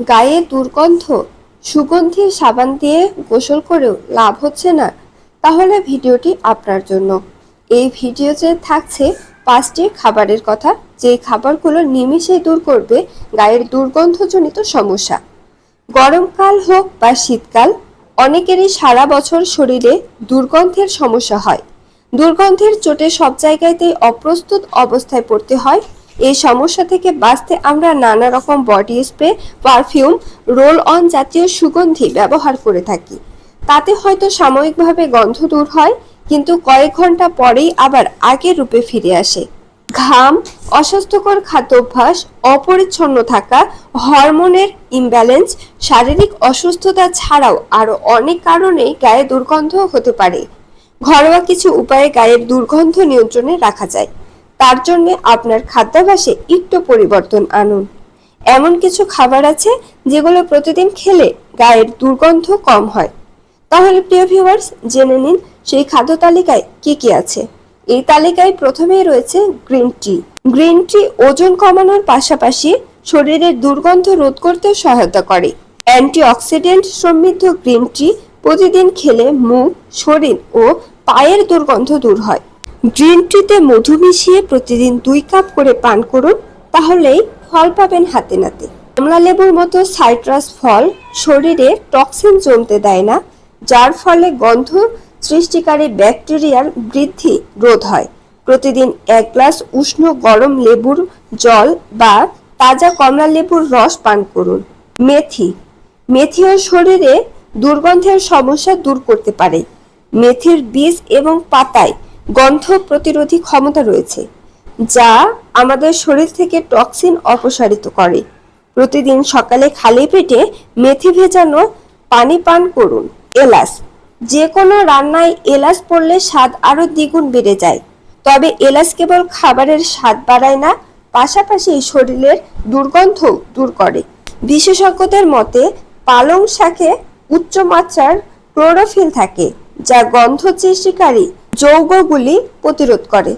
গায়ে দুর্গন্ধ সুগন্ধি সাবান দিয়ে গোসল করেও লাভ হচ্ছে না। তাহলে ভিডিওটি আপনার জন্য। এই ভিডিওতে থাকছে, পাঁচটি খাবারের কথা, যে খাবারগুলো নিমিষেই দূর করবে গায়ের দুর্গন্ধজনিত সমস্যা। গরমকাল হোক বা শীতকাল, অনেকেরই সারা বছর শরীরে দুর্গন্ধের সমস্যা হয়। দুর্গন্ধের চোটে সব জায়গাতেই অপ্রস্তুত অবস্থায় পড়তে হয় এই সমস্যা থেকে বাঁচতে আমরা নানা রকম body spray perfume roll on জাতীয় সুগন্ধি ব্যবহার করে থাকি। তাতে হয়তো সাময়িকভাবে গন্ধ দূর হয়, কিন্তু কয়েক ঘণ্টা পরেই আবার আগের রূপে ফিরে আসে। ঘাম, অস্বাস্থ্যকর খাদ্যাভ্যাস, অপরিচ্ছন্ন থাকা, হরমোনের ইমব্যালেন্স শারীরিক অসুস্থতা ছাড়াও আরও অনেক কারণেই গায়ে দুর্গন্ধ হতে পারে। ঘরোয়া কিছু উপায়ে গায়ের দুর্গন্ধ নিয়ন্ত্রণে রাখা যায়। তার জন্য আপনার খাদ্যাভ্যাসে একটু পরিবর্তন আনুন। এমন কিছু খাবার আছে যেগুলো প্রতিদিন খেলে গায়ের দুর্গন্ধ কম হয়। তাহলে প্রিয় ভিউয়ার্স জেনে নিন সেই খাদ্য তালিকায় কি কি আছে। এই তালিকায় প্রথমেই রয়েছে গ্রিন টি। গ্রিন টি ওজন কমানোর পাশাপাশি শরীরের দুর্গন্ধ রোধ করতে সহায়তা করে। অ্যান্টিঅক্সিডেন্ট সমৃদ্ধ গ্রিন টি প্রতিদিন খেলে মুখ, শরীর ও পায়ের দুর্গন্ধ দূর হয়। গ্রিন টিতে মধু মিশিয়ে প্রতিদিন দুই কাপ করে পান করুন, তাহলেই ফল পাবেন হাতে নাতে। কমলা লেবুর মতো সাইট্রাস ফল শরীরে টক্সিন জমতে দেয় না, যার ফলে গন্ধ সৃষ্টিকারী ব্যাকটেরিয়ার বৃদ্ধি রোধ হয়। প্রতিদিন এক গ্লাস উষ্ণ গরম লেবুর জল বা তাজা কমলা লেবুর রস পান করুন। মেথি। মেথিও শরীরে দুর্গন্ধের সমস্যা দূর করতে পারে। মেথির বীজ এবং পাতায় গন্ধ প্রতিরোধী ক্ষমতা রয়েছে, যা আমাদের শরীর থেকে টক্সিন অপসারিত করে। প্রতিদিন সকালে খালি পেটে মেথি ভেজানো পানি পান করুন, এলাচ। যে কোনো রান্নায় এলাচ পড়লে স্বাদ আরও দ্বিগুণ বেড়ে যায়। তবে এলাচ কেবল খাবারের স্বাদ বাড়ায় না, পাশাপাশি শরীরের দুর্গন্ধ দূর করে। বিশেষজ্ঞদের মতে, পালং শাকে উচ্চ মাত্রার ক্লোরোফিল থাকে, যা গন্ধ সৃষ্টিকারী যৌগগুলি প্রতিরোধ করে।